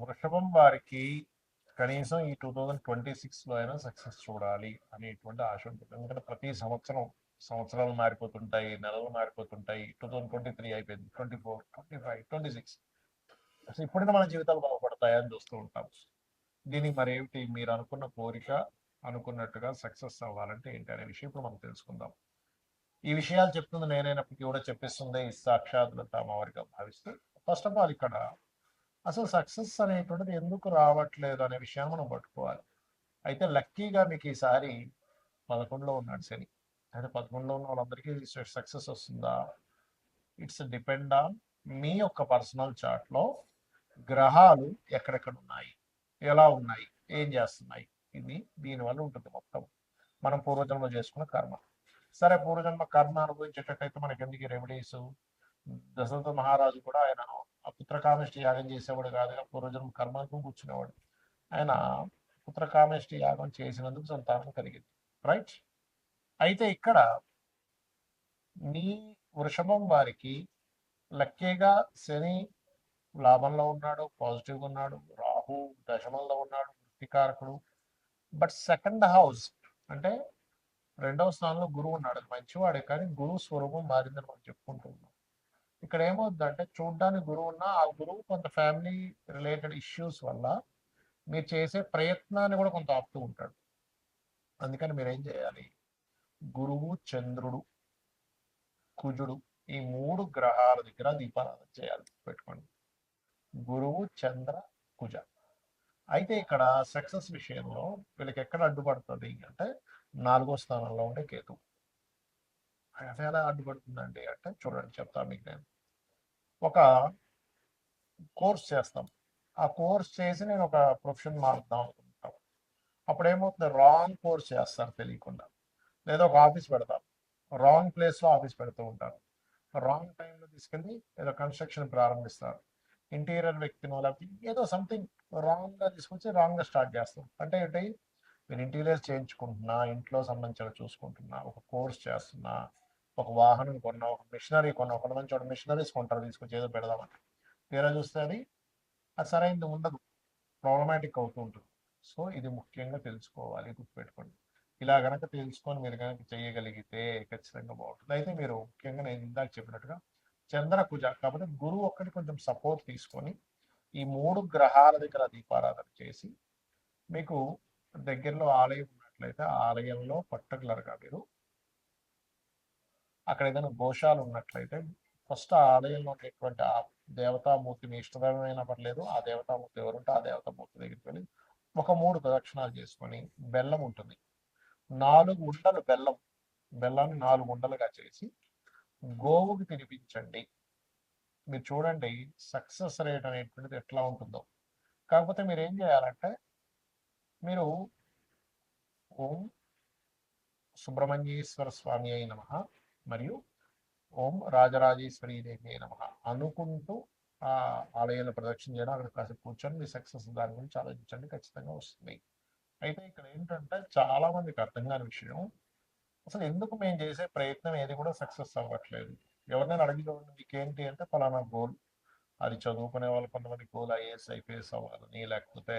వృషభం వారికి కనీసం ఈ టూ థౌజండ్ ట్వంటీ సిక్స్లో అయినా సక్సెస్ చూడాలి అనేటువంటి ఆశ ఉంటుంది. ఎందుకంటే ప్రతి సంవత్సరం సంవత్సరాలు మారిపోతుంటాయి నెలలు మారిపోతుంటాయి. టూ థౌజండ్ ట్వంటీ త్రీ అయిపోయింది. Twenty four twenty five twenty six అసలు ఇప్పుడైనా మన జీవితాలు బాగుపడతాయని చూస్తూ ఉంటాం. దీనికి మరి ఏమిటి? మీరు అనుకున్న కోరిక అనుకున్నట్టుగా సక్సెస్ అవ్వాలంటే ఏంటి అనే విషయం ఇప్పుడు మనం తెలుసుకుందాం. ఈ విషయాలు చెప్తుంది నేనైనప్పటికీ కూడా చెప్పిస్తుంది సాక్షాత్తులు సాక్షాత్లత అమ్మవారిగా భావిస్తూ. ఫస్ట్ ఆఫ్ ఆల్ ఇక్కడ అసలు సక్సెస్ అనేటువంటిది ఎందుకు రావట్లేదు అనే విషయాన్ని మనం పట్టుకోవాలి. అయితే లక్కీగా మీకు ఈసారి పదకొండులో ఉన్నాడు శని. అయితే పదకొండులో ఉన్న వాళ్ళందరికీ సక్సెస్ వస్తుందా? ఇట్స్ డిపెండ్ ఆన్ మీ యొక్క పర్సనల్ చార్ట్లో గ్రహాలు ఎక్కడెక్కడ ఉన్నాయి? ఎలా ఉన్నాయి? ఏం చేస్తున్నాయి? ఇది దీనివల్ల ఉంటుంది మొత్తం. మనం పూర్వజన్మలో చేసుకున్న కర్మ. సరే పూర్వజన్మ కర్మ అనుభవించేటట్టయితే మనకి ఎందుకు రెమెడీస్ దశరథ మహారాజు కూడా ఆయన పుత్రకామేష్టి యాగం చేసేవాడు కాదుగా పూర్వజన్మ కర్మకు కూర్చునేవాడు. ఆయన పుత్రకామేష్టి యాగం చేసినందుకు సంతానం కలిగింది. రైట్ అయితే ఇక్కడ మీ వృషభం వారికి లక్కేగా శని లాభంలో ఉన్నాడు పాజిటివ్గా ఉన్నాడు రాహు దశమంలో ఉన్నాడు వృత్తికారకుడు. బట్ సెకండ్ హౌస్ అంటే రెండవ స్థానంలో గురువు ఉన్నాడు. అది మంచివాడే కానీ గురువు స్వరూపం మారిందని మనం చెప్పుకుంటున్నాం ఇక్కడ ఏమవుతుందంటే చూడ్డానికి గురువు ఉన్నా ఆ గురువు కొంత ఫ్యామిలీ రిలేటెడ్ ఇష్యూస్ వల్ల మీరు చేసే ప్రయత్నాన్ని కూడా కొంత ఆపుతూ ఉంటాడు. అందుకని మీరు ఏం చేయాలి? గురువు చంద్రుడు కుజుడు ఈ మూడు గ్రహాల దగ్గర దీపారాధన చేయాలి. పెట్టుకోండి. గురువు చంద్ర కుజ. అయితే ఇక్కడ సక్సెస్ విషయంలో వీళ్ళకి ఎక్కడ అడ్డుపడుతుంది అంటే నాలుగో స్థానంలో ఉండే కేతు ఎలా అడ్డుపడుతుందండి అంటే చూడండి చెప్తా మీకు నేను. ఒక కోర్స్ చేస్తాం. ఆ కోర్స్ చేసి నేను ఒక ప్రొఫెషన్ మారుద్దాం అనుకుంటాం. అప్పుడు ఏమవుతుంది రాంగ్ కోర్స్ చేస్తారు తెలియకుండా. లేదా ఒక ఆఫీస్ పెడతాం. రాంగ్ ప్లేస్లో ఆఫీస్ పెడుతూ ఉంటారు. రాంగ్ టైంలో తీసుకెళ్ళి ఏదో కన్స్ట్రక్షన్ ప్రారంభిస్తారు. ఇంటీరియర్ వ్యక్తినో లేకపోతే ఏదో సంథింగ్ రాంగ్గా తీసుకొచ్చి రాంగ్గా స్టార్ట్ చేస్తాం. అంటే ఏంటి? మీరు ఇంటీరియర్ చేయించుకుంటున్నా ఇంట్లో సంబంధించిన చూసుకుంటున్నా ఒక కోర్స్ చేస్తున్నా ఒక వాహనం కొన్నా ఒక మిషనరీ కొన్నా ఒక మంచి ఒక మిషనరీస్ కొంటారు తీసుకొచ్చి ఏదో పెడదామని. తీరా చూస్తే అది అది సరైనది ఉండదు. ప్రాబ్లమాటిక్ అవుతూ ఉంటుంది. సో ఇది ముఖ్యంగా తెలుసుకోవాలి గుర్తుపెట్టుకోండి. ఇలా కనుక తెలుసుకొని మీరు కనుక చేయగలిగితే ఖచ్చితంగా బాగుంటుంది. అయితే మీరు ముఖ్యంగా నేను ఇందాక చెప్పినట్టుగా చంద్ర కుజ కాబట్టి గురువు ఒక్కటి కొంచెం సపోర్ట్ తీసుకొని ఈ మూడు గ్రహాల దగ్గర దీపారాధన చేసి మీకు దగ్గరలో ఆలయం ఉన్నట్లయితే ఆలయంలో పర్టికులర్గా మీరు అక్కడ ఏదైనా దోషాలు ఉన్నట్లయితే ఫస్ట్ ఆ ఆలయంలో ఉండేటువంటి ఆ దేవతామూర్తి మీ ఇష్టదైన పర్లేదు ఆ దేవతామూర్తి ఎవరుంటే ఆ దేవతామూర్తి దగ్గరికి వెళ్ళి ఒక మూడు ప్రదక్షిణాలు చేసుకొని బెల్లం ఉంటుంది. నాలుగు ఉండలు బెల్లం బెల్లాన్ని నాలుగు ఉండలుగా చేసి గోవుకి తినిపించండి. మీరు చూడండి సక్సెస్ రేట్ అనేటువంటిది ఎట్లా ఉంటుందో. కాకపోతే మీరు ఏం చేయాలంటే మీరు ఓం సుబ్రహ్మణ్యేశ్వర స్వామి అయి నమ మరియు ఓం రాజరాజేశ్వరి దేవి నమ అనుకుంటూ ఆ ఆలయాన్ని ప్రదక్షిణ చేయడం అక్కడ కాసేపు కూర్చొని మీ సక్సెస్ దాని గురించి ఆలోచించండి. ఖచ్చితంగా వస్తుంది. అయితే ఇక్కడ ఏంటంటే చాలా మందికి అర్థం కాని విషయం అసలు ఎందుకు మేము చేసే ప్రయత్నం ఏది కూడా సక్సెస్ అవ్వట్లేదు. ఎవరినైనా అడిగి చూడండి మీకేంటి అంటే ఫలానా గోల్ అది చదువుకునే వాళ్ళు కొంతమంది గోల్ ఐఏఎస్ ఐపీఎస్ అవ్వాలని లేకపోతే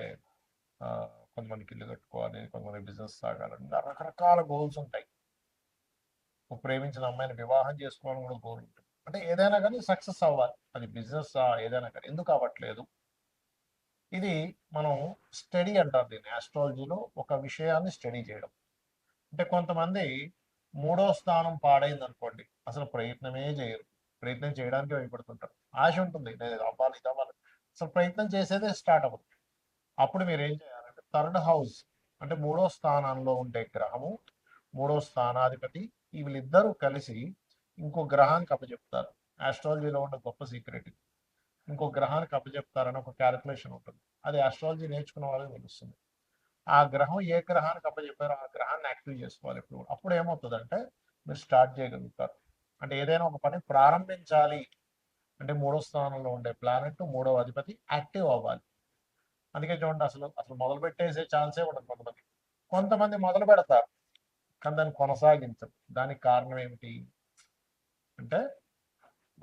కొంతమందికి ఇల్లు కట్టుకోవాలి కొంతమంది బిజినెస్ సాగాలని రకరకాల గోల్స్ ఉంటాయి. ఒక ప్రేమించిన అమ్మాయిని వివాహం చేసుకోవాలని కూడా గోల్ అంటే ఏదైనా కానీ సక్సెస్ అవ్వాలి. అది బిజినెస్ ఏదైనా కానీ. ఎందుకు అవ్వట్లేదు? ఇది మనం స్టడీ అంటారు దీన్ని. ఆస్ట్రాలజీలో ఒక విషయాన్ని స్టడీ చేయడం. అంటే కొంతమంది మూడో స్థానం పాడైంది అనుకోండి అసలు ప్రయత్నమే చేయరు. ప్రయత్నం చేయడానికి భయపడుతుంటారు. ఆశ ఉంటుంది. నేను ఇది అవ్వాలి ఇది అవ్వాలి. అసలు ప్రయత్నం చేసేదే స్టార్ట్ అవ్వదు. అప్పుడు మీరు ఏం చేయాలంటే థర్డ్ హౌస్ అంటే మూడో స్థానంలో ఉండే గ్రహము మూడో స్థానాధిపతి ఈ వీళ్ళిద్దరూ కలిసి ఇంకో గ్రహానికి అప్పచెప్తారు ఆస్ట్రాలజీలో ఉన్న గొప్ప సీక్రెట్ ఇంకో గ్రహానికి అప్పచెప్తారని ఒక క్యాలిక్యులేషన్ ఉంటుంది. అది ఆస్ట్రాలజీ నేర్చుకున్న వాళ్ళకి తెలుస్తుంది. ఆ గ్రహం ఏ గ్రహానికి అప్పచెప్పారో ఆ గ్రహాన్ని యాక్టివ్ చేసుకోవాలి ఇప్పుడు అప్పుడు ఏమవుతుందంటే మీరు స్టార్ట్ చేయగలుగుతారు. అంటే ఏదైనా ఒక పని ప్రారంభించాలి. అంటే మూడో స్థానంలో ఉండే ప్లానెట్ మూడో అధిపతి యాక్టివ్ అవ్వాలి. అందుకే చూడండి అసలు అసలు మొదలు పెట్టేసే ఛాన్సే ఉండదు కొంతమంది కొంతమంది మొదలు పెడతారు. కానీ దాన్ని కొనసాగించరు. దానికి కారణం ఏమిటి? అంటే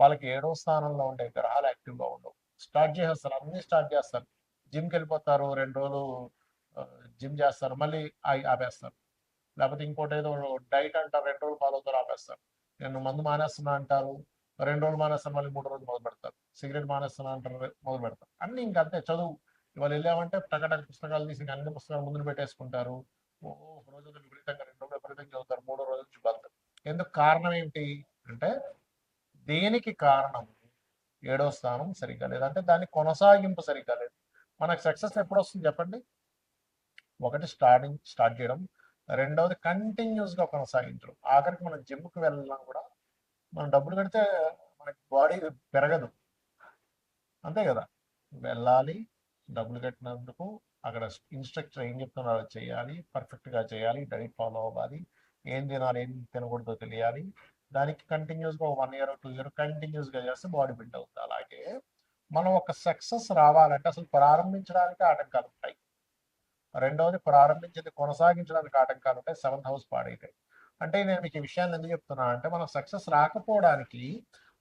వాళ్ళకి ఏడో స్థానంలో ఉండే గ్రహాలు యాక్టివ్గా ఉండవు. స్టార్ట్ చేసేస్తారు. అన్ని స్టార్ట్ చేస్తారు. జిమ్కి వెళ్ళిపోతారు. రెండు రోజులు జిమ్ చేస్తారు. మళ్ళీ ఆపేస్తారు. లేకపోతే ఇంకోటి ఏదో డైట్ అంటారు. రెండు రోజులు ఫాలో అవుతారు ఆపేస్తారు. నేను మందు మానేస్తున్నా అంటారు. రెండు రోజులు మానేస్తాను మళ్ళీ మూడు రోజులు మొదలు పెడతారు. సిగరెట్ మానేస్తున్నా అంటారు. మొదలు పెడతారు. అన్ని ఇంకా అంతే. చదువు. ఇవాళ వెళ్ళామంటే టకటక పుస్తకాలు తీసి అన్ని పుస్తకాలు ముందు పెట్టేసుకుంటారు. ఓ విపరీతంగా రెండు రోజులు విపరీతంగా చదువుతారు మూడో రోజు నుంచి బంద్ ఎందుకు కారణం ఏంటి అంటే దేనికి కారణం? ఏడో స్థానం సరిగ్గా లేదు. అంటే దాని కొనసాగింపు సరిగ్గా లేదు. మనకు సక్సెస్ ఎప్పుడు వస్తుంది చెప్పండి? ఒకటి స్టార్టింగ్ స్టార్ట్ చేయడం. రెండవది కంటిన్యూస్గా కొనసాగించడం. ఆఖరికి మనం జిమ్కి వెళ్ళినా కూడా మనం డబ్బులు కడితే మనకి బాడీ పెరగదు. అంతే కదా? వెళ్ళాలి డబ్బులు కట్టినందుకు అక్కడ ఇన్స్ట్రక్టర్ ఏం చెప్తున్నారో చేయాలి పర్ఫెక్ట్గా చేయాలి డైట్ ఫాలో అవ్వాలి ఏం తినాలి ఏం తినకూడదో తెలియాలి. దానికి కంటిన్యూస్గా వన్ ఇయర్ టూ ఇయర్ కంటిన్యూస్గా చేస్తే బాడీ బిల్డ్ అవుతుంది. అలాగే మనం ఒక సక్సెస్ రావాలంటే అసలు ప్రారంభించడానికి ఆటంకాలు ఉంటాయి. రెండవది ప్రారంభించింది కొనసాగించడానికి ఆటంకాలు ఉంటాయి. సెవెంత్ హౌస్ పాడైతాయి అంటే నేను మీకు ఈ విషయాన్ని ఎందుకు చెప్తున్నా అంటే మనం సక్సెస్ రాకపోవడానికి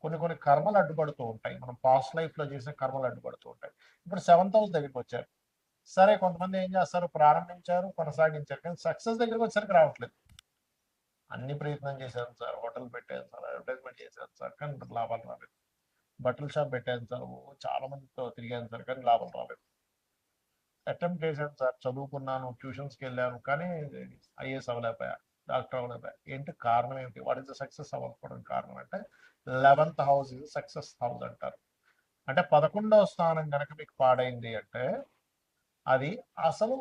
కొన్ని కొన్ని కర్మలు అడ్డుపడుతూ ఉంటాయి. మనం పాస్ట్ లైఫ్లో చేసిన కర్మలు అడ్డుపడుతూ ఉంటాయి. ఇప్పుడు సెవెంత్ హౌస్ దగ్గరికి వచ్చారు. సరే కొంతమంది ఏం చేస్తారు? ప్రారంభించారు కొనసాగించారు. కానీ సక్సెస్ దగ్గరికి వచ్చేసరికి రావట్లేదు. అన్ని ప్రయత్నం చేశాను సార్. హోటల్ పెట్టాను సార్ అడ్వర్టైజ్మెంట్ చేశాను సార్ కానీ లాభాలు రాలేదు. బట్టల షాప్ పెట్టాను సార్. చాలా మందితో తిరిగాను సార్ కానీ లాభం రాలేదు. అటెంప్ట్ చేశాను సార్. చదువుకున్నాను ట్యూషన్స్కి వెళ్ళాను కానీ ఐఏఎస్ అవ్వలేకపోయా డాక్టర్ అవ్వలేకపోయా. ఏంటి కారణం ఏంటి వాట్ ఇస్ ద సక్సెస్ అవ్వకపోవడం కారణం అంటే eleventh house is success house అంటారు. అంటే పదకొండవ స్థానం కనుక మీకు పాడైంది అంటే అది అసలు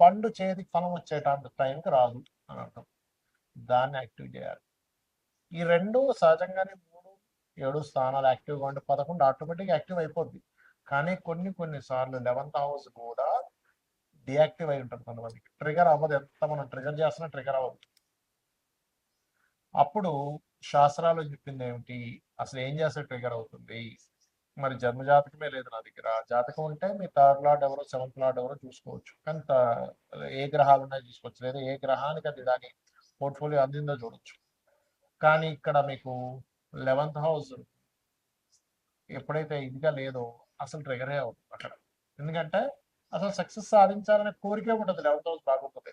పండు చేతికి ఫలం వచ్చేటంత టైంకి రాదు అని అర్థం. దాన్ని యాక్టివ్ చేయాలి. ఈ రెండు సహజంగానే మూడు ఏడు స్థానాలు యాక్టివ్గా ఉంటే పదకొండు ఆటోమేటిక్ యాక్టివ్ అయిపోద్ది. కానీ కొన్ని కొన్ని సార్లు లెవెన్త్ హౌస్ కూడా డియాక్టివ్ అయి ఉంటుంది కొంతమందికి. ట్రిగర్ అవ్వదు. ఎంత మనం ట్రిగర్ చేస్తున్నా ట్రిగర్ అవ్వదు. అప్పుడు శాస్త్రాలు చెప్పింది ఏమిటి? అసలు ఏం చేస్తే ట్రిగర్ అవుతుంది? మరి జన్మ జాతకమే లేదు నా దగ్గర. జాతకం ఉంటే మీ థర్డ్ లాడ్ ఎవరో సెవెంత్ లాడ్ ఎవరో చూసుకోవచ్చు. కానీ ఏ గ్రహాలు ఉన్నాయో చూసుకోవచ్చు. లేదా ఏ గ్రహానికి అది దాని పోర్ట్ఫోలియో అందిందో చూడొచ్చు. కానీ ఇక్కడ మీకు లెవెంత్ హౌస్ ఎప్పుడైతే ఇదిగా లేదో అసలు ట్రిగరే అవుతుంది అక్కడ. ఎందుకంటే అసలు సక్సెస్ సాధించాలనే కోరికే ఉంటుంది. లెవెంత్ హౌస్ బాగోకపోతే.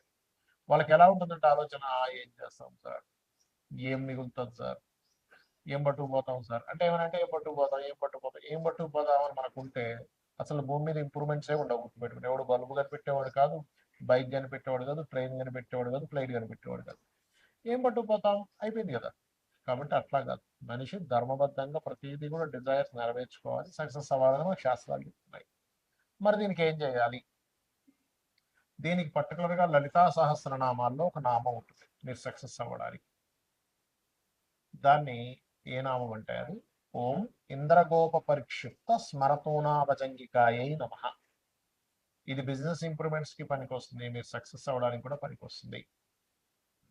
వాళ్ళకి ఎలా ఉంటుందంటే ఆలోచన ఏం చేస్తాం సార్? ఏం మిగులుతుంది సార్? ఏం పట్టుకుపోతాం సార్? అంటే ఏమనంటే ఏం పట్టుకుపోతాం ఏం పట్టుకుపోతాం ఏం పట్టుకుపోతాం అని మనకుంటే అసలు భూమి మీద ఇంప్రూవ్మెంట్స్ ఉండవు గుర్తుపెట్టుకుని ఎవడు బల్బు కనిపెట్టేవాడు కాదు బైక్ కనిపెట్టేవాడు కాదు ట్రైన్ కనిపెట్టేవాడు కాదు ఫ్లైట్ కనిపెట్టేవాడు కాదు. ఏం పట్టుకుపోతాం? అయిపోయింది కదా. కాబట్టి అట్లా కాదు. మనిషి ధర్మబద్ధంగా ప్రతిదీ కూడా డిజైర్స్ నెరవేర్చుకోవాలి. సక్సెస్ అవ్వాలని మనకు శాస్త్రాలు చెప్తున్నాయి. మరి దీనికి ఏం చేయాలి? దీనికి పర్టికులర్గా లలితా లలితా సహస్రనామాల్లో ఒక నామం ఉంటుంది. మీరు సక్సెస్ అవ్వడానికి. దాన్ని ఏ నామం అంటే అది? ఓం ఇంద్రగోప పరిక్షిప్త స్మరతోనాభజంగికాయై నమ. ఇది బిజినెస్ ఇంప్రూవ్మెంట్స్కి పనికొస్తుంది మీరు సక్సెస్ అవ్వడానికి కూడా పనికొస్తుంది.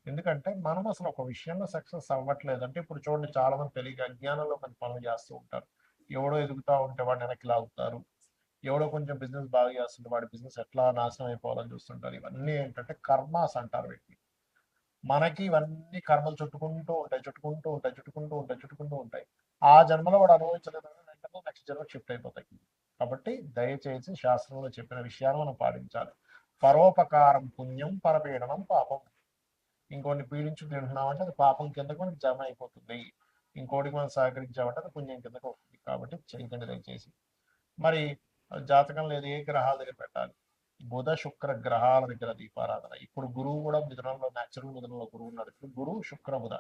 ఎందుకంటే మనం అసలు ఒక విషయంలో సక్సెస్ అవ్వట్లేదు అంటే ఇప్పుడు చూడండి చాలా మంది తెలియక అజ్ఞానంలో కొన్ని పనులు చేస్తూ ఉంటారు. ఎవడో ఎదుగుతా ఉంటే వాడిని వెనక్కి లాగుతారు. ఎవడో కొంచెం బిజినెస్ బాగా చేస్తుంటే వాడి బిజినెస్ ఎట్లా నాశనం అయిపోవాలని చూస్తుంటారు. ఇవన్నీ ఏంటంటే కర్మాస్ అంటారు వీటిని. మనకి ఇవన్నీ కర్మలు చుట్టుకుంటూ ఉంటాయి చుట్టుకుంటూ ఉంటాయి చుట్టుకుంటూ ఉంటాయి చుట్టుకుంటూ ఉంటాయి. ఆ జన్మలో వాడు అనుభవించలేదు నెక్స్ట్ జన్మ షిఫ్ట్ అయిపోతాయి. కాబట్టి దయచేసి శాస్త్రంలో చెప్పిన విషయాలు మనం పాటించాలి. పరోపకారం పుణ్యం పరపీడనం పాపం. ఇంకోటి పీడించు తింటున్నామంటే అది పాపం కిందకు మనకి జమ అయిపోతుంది. ఇంకోటికి మనం సహకరించామంటే అది పుణ్యం కిందకు వస్తుంది కాబట్టి చేయకండి దయచేసి. మరి జాతకం లేదు ఏ గ్రహాల దగ్గర పెట్టాలి? బుధ శుక్ర గ్రహాల దగ్గర దీపారాధన. ఇప్పుడు గురువు కూడా మిథునంలో న్యాచురల్ మిథునంలో గురువు ఉన్నాడు. ఇప్పుడు గురువు శుక్ర బుధ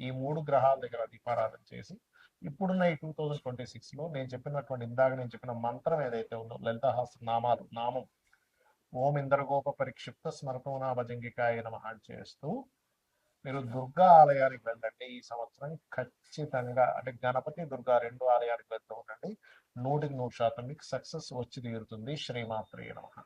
ఈ మూడు గ్రహాల దగ్గర దీపారాధన చేసి ఇప్పుడున్న ఈ టూ థౌజండ్ ట్వంటీ సిక్స్లో నేను చెప్పినటువంటి ఇందాక నేను చెప్పిన మంత్రం ఏదైతే ఉందో లలితహాస్త్ర నామాలు నామం ఓం ఇంద్రగోప పరిక్షిప్త స్మరతోనా భజంగికాయ నమః చేస్తూ మీరు దుర్గా ఆలయానికి వెళ్ళండి ఈ సంవత్సరం. ఖచ్చితంగా అంటే గణపతి దుర్గా రెండు ఆలయానికి వెళ్తూ ఉండండి. నూటికి నూరు శాతం మీకు సక్సెస్ వచ్చి తీరుతుంది. శ్రీమాత్రేయ నమః.